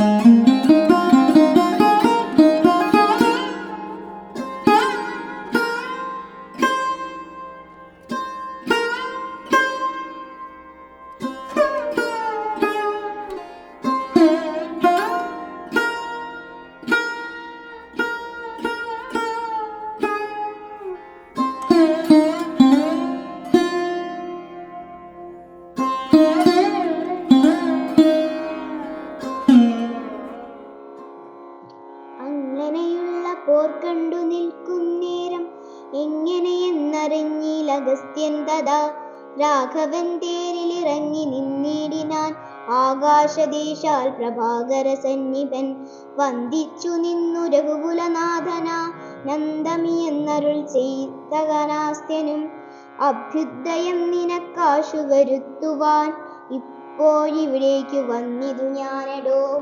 Música അങ്ങനെയുള്ള നിൽക്കും കണ്ടു നിൽക്കുന്നേരം എങ്ങനെയെന്നറിഞ്ഞിലഗസ്ത്യൻ തഥാ രാഘവൻ തേരിലിറങ്ങി നിന്നിടിനാൻ ആകാശദേശാൽ പ്രഭാകര സന്നിപൻ. വന്ദിച്ചു നിന്നു രഘുകുലനാഥന. നന്ദമി എന്നരുൾ ചെയ്തകനാസ്ത്യനും അഭ്യുദയം നിനക്കാശു വരുത്തുവാൻ. ഇപ്പോഴിവിടേക്കു വന്നിതു ഞാനെടോ.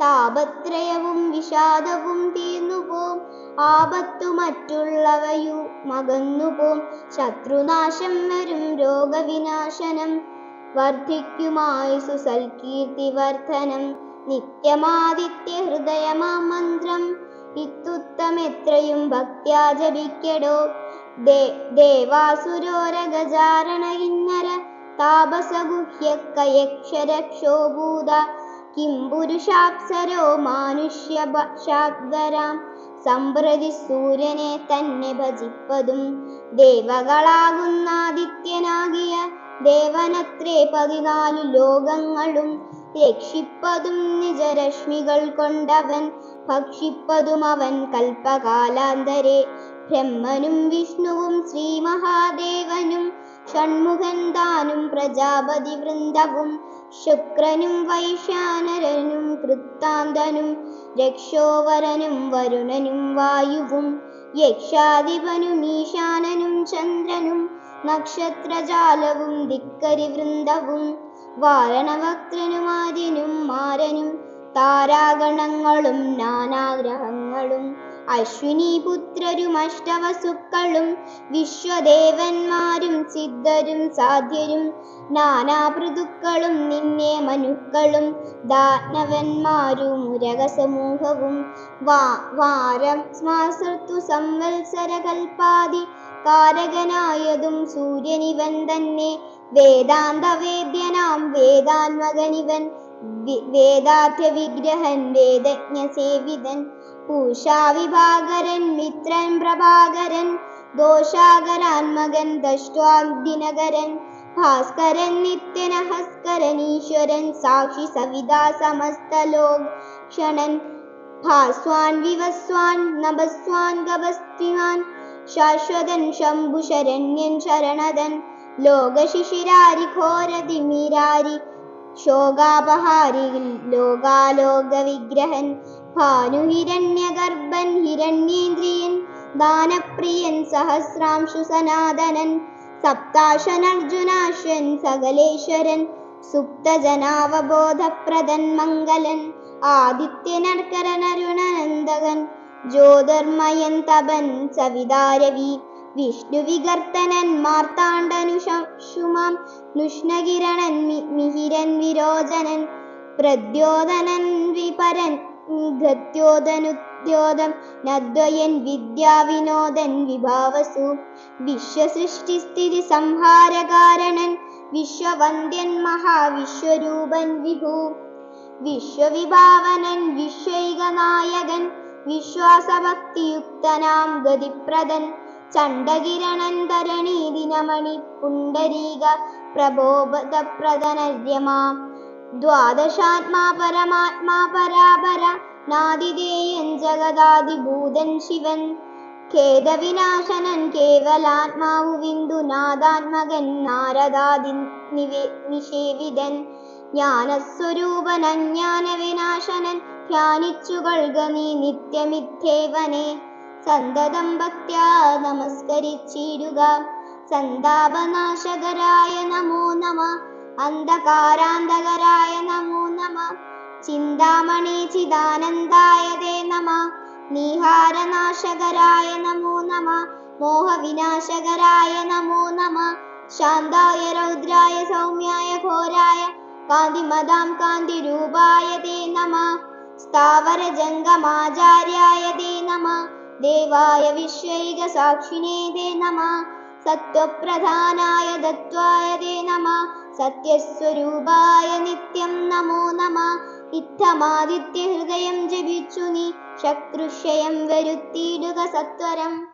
താപത്രയവും വിഷാദവും തീർന്നുപോം. ആപത്തു മറ്റുള്ളവയു മകന്നുപോം. ശത്രുനാശം വരും രോഗവിനാശനം. വർദ്ധിക്കുമായി സുസൽകീർത്തി വർധനം നിത്യമാദിത്യ ഹൃദയമാം മന്ത്രം. ഇത്തുത്തമെത്രയും ഭക്ത്യാ ജപിക്കടോ. ദേ ഇന്നര. കിന്നര താപസഗുഹ്യക്കയക്ഷരക്ഷോഭൂത കിം പുരുഷാപ്സരോ മാനുഷ്യശാദ്വരാം സമ്പ്രതി സൂര്യനെ തന്നെ ഭജിപ്പതും ദേവകളാകുന്നാദിത്യനാകിയ ദേവനത്രേ പതിനാലു ലോകങ്ങളും രക്ഷിപ്പതും നിജരശ്മികൾ കൊണ്ടവൻ ഭക്ഷിപ്പതും അവൻ കൽപ്പകാലാന്തരെ. ബ്രഹ്മനും വിഷ്ണുവും ശ്രീ മഹാദേവനും ഷൺമുഖൻ താനും പ്രജാപതി വൃന്ദവും ശുക്രനും വൈശാനരനും കൃത്താന്തനും രക്ഷോവരനും വരുണനും വായുവും യക്ഷാധിപനും ഈശാനനും ചന്ദ്രനും നക്ഷത്രജാലവും ദിക്കരി വൃന്ദവും ആര്യനും മാരനും താരാഗണങ്ങളും നാനാഗ്രഹങ്ങളും അശ്വിനി പുത്രരും അഷ്ടവസുക്കളും വിശ്വദേവന്മാരും സിദ്ധരും സാധ്യരും നാനാപൃതുക്കളും നിന്നെ മനുക്കളും ദാനവന്മാരും ഉരകസമൂഹവും വാ വാരം സ്മാസർത്തു സംവത്സര കൽപ്പാതി കാരകനായതും സൂര്യനിവൻ തന്നെ വേദാന്ത വേദ്യനാം വേദാത്മകനിവൻ വേദാധ്യ വിഗ്രഹൻ വേദജ്ഞ സേവിതൻ പൂഷാവിഭാകരൻ മിത്രൻ പ്രഭാകരൻ ദോഷാകരാത്മകൻ ദഷ്ടാഗ്ദിനകരൻ ഭാസ്കരൻ നിത്യനഹസ്കരൻ ഈശ്വരൻ സാക്ഷി സവിതാ സമസ്തലോക ക്ഷണൻ ഭാസ്വാൻ വിവസ്വാൻ നഭസ്വാൻ ഗവസ്തിമാൻ ശാശ്വതൻ ശംഭുശരണ്യൻ ശരണതൻ ലോകശിശിരാരി ഘോരതിമിരാരി ശോകാപഹാരി ലോകാലോക വിഗ്രഹൻ ഭാനുഹിരണ്യഗർഭൻ ഹിരണ്യേന്ദ്രിയൻ ദാനപ്രിയൻ സഹസ്രാംശു സനാതനൻ സപ്താശനർജുനാശ്വൻ സകലേശ്വരൻ സുപ്തജനാവബോധപ്രദൻ മംഗലൻ ആദിത്യനർക്കരനരുണനന്ദകൻ ജ്യോതിർമയൻ തപൻ സവിതാരവി വിഷ്ണുവികർത്തനൻ മാർത്താണ്ഡനുഷുമാം നുഷ്ണകിരണൻ മിഹിരൻ വിരോചനൻ പ്രദ്യോതനൻ വിപരൻ ഗത്യോദനുദ്യോതം നദ്വയൻ വിദ്യാവിനോദൻ വിഭാവസു വിശ്വസൃഷ്ടിസ്ഥിതി സംഹാരകാരണൻ വിശ്വവന്ദ്യൻ മഹാവിശ്വരൂപൻ വിഭു വിശ്വവിഭാവനൻ വിശ്വൈകനായകൻ വിശ്വാസഭക്തിയുക്തനാം ഗതിപ്രദൻ ചണ്ഡകിരണൻ ധരണി ദിനമണി പുണ്ടരീക പ്രബോധപ്രദനര്യമാം. ദ്വാദശാത്മാ പരമാത്മാ പരാപര നാദിദേയൻ ജഗദാദിഭൂതൻ ശിവൻ. ഖേദവിനാശനൻ കേവലാത്മാവു വിന്ദുനാഥാത്മകൻ നാരദാദി നിഷേവിതൻ. ജ്ഞാനസ്വരൂപനജ്ഞാനവിനാശനൻ അജ്ഞാന വിനാശനൻ നിത്യമിഥേവനേ നീ നിത്യമിഥ്യേവനെ സന്തതം ഭക്ത്യാ നമസ്കരിച്ചിടുക സന്താപനാശകരായ നമോ നമ. അന്ധകാരാന്തകരായ നമോ നമ. ചിന്താമണി ചിദാനന്ദായ ദേ നമ. നീഹാരനാശകരായ നമോ നമ. മോഹവിനാശകരായ നമോ നമ. ശാന്തായ രൗദ്രായ സൗമ്യായ ഘോരായ കാന്തിമതാം കാന്തിരൂപായ ദേ നമ. സ്ഥാവരജംഗമാചാര്യായ ദേ നമ. ദേവായ വിശ്വൈക സാക്ഷിണേ ദേ നമ. സത്വപ്രധാനായ ദത്വായ ദേ നമ. സത്യസ്വരൂപായ നിത്യം നമോ നമ. ഇത്തമാദിത്യഹൃദയം ജപിച്ചു നീ. ശത്രുക്ഷയം വരുത്തിയിടുക സത്വരം.